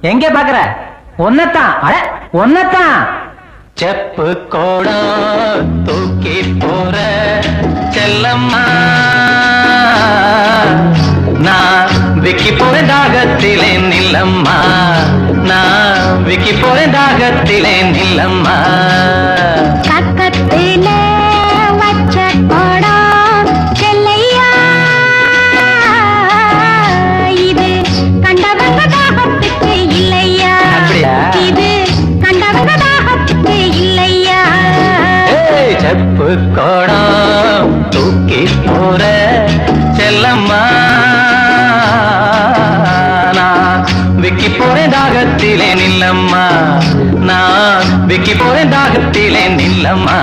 எங்க பாக்குற ஒன்னத்தான் அட ஒன்னத்தான் செப்பு கோடம் தூக்கி போற செல்லம்மா. நான் விக்கி போறேன் தாகத்திலே நில்லம்மா. நான் விக்கி போறேன் தாகத்திலே நில்லம்மா. செப்பு கோடம் தூக்கி போற செல்லம்மா நான் விக்கி போறேன் தாகத்திலே நில்லம்மா நான் விக்கி போறேன் தாகத்திலே நில்லம்மா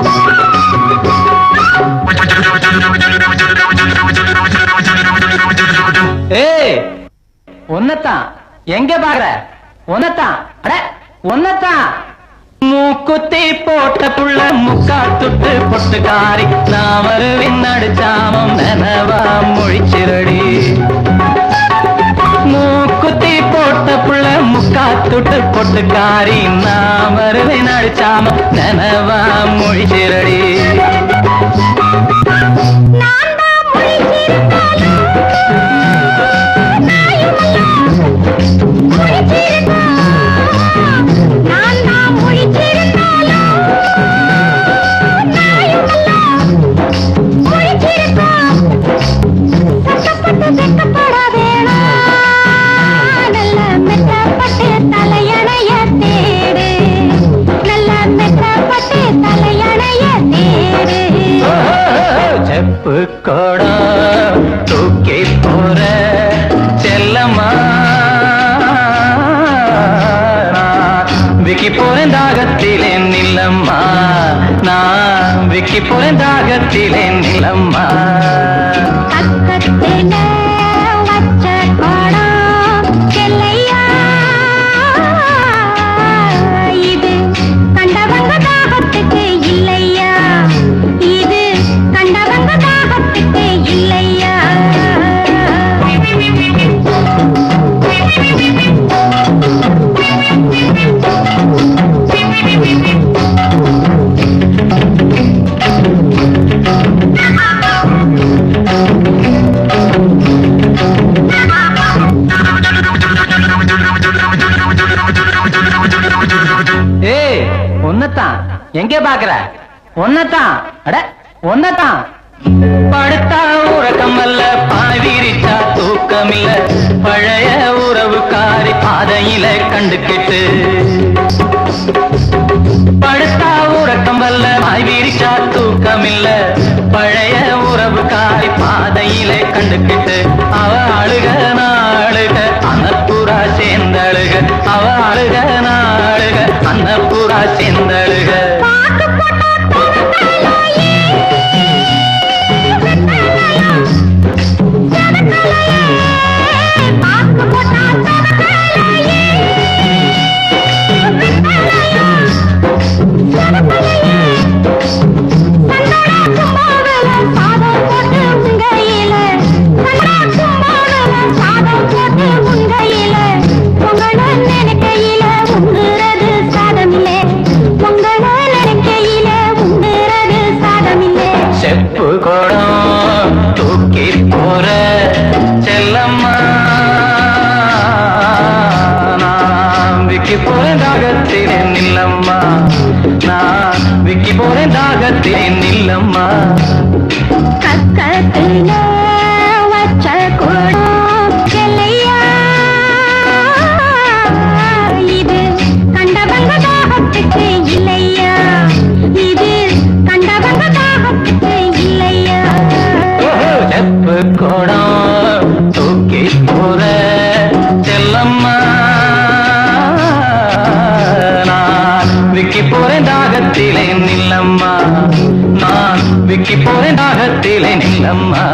Thank you. ஏய் ஒன்னத்தான் எங்க பாக்குற ஒன்னத்தான் அட ஒன்னத்தான் மூக்குத்தி போட்ட புள்ள முக்கா துட்டு பொட்டுக்காரி நான் வருவின் நடுச்சாமம் நனவா மொழிச்சிரடி. மூக்குத்தி போட்ட புள்ள முக்கா துட்டு பொட்டுக்காரி நான் நடுச்சாமம் நனவா மொழிச்சிரடி. நான் நான் விக்கி போறேன் தாகத்திலே நில்லம்மா நான் விக்கி போறேன் தாகத்திலே நில்லம்மா உன்னத்தான். எங்க பாக்குற ஒன்னத்தான் அட ஒன்னத்தான் படுத்தா உறக்கமல்ல அல்ல பாய் விரிச்சா பழைய உறவுக்காரி பாதையில கண்டு கெட்டு படுத்தா உறக்கம் வல்ல பாய் விரிச்சா தூக்கம் பழைய உறவுக்காரி பாதையில கண்டு கெட்டு அவ அழுக நாளுக அன்னப்புறா சேர்ந்தழுக. அவ அழுக நாளுக அன்னப்புறா விக்கி போறேன் தாகத்திலே நில்லம்மா. கக்கத்துல வச்ச குடம் இது தாகத்துக்கு இல்லையா? இது கண்டவங்க தாகத்துக்கு இல்லையா? ஓஹோ, செப்பு குடம் போறேன் தாகத்திலே நில்லம்மா. நான் விக்கி போறேன் தாகத்திலே நில்லம்மா.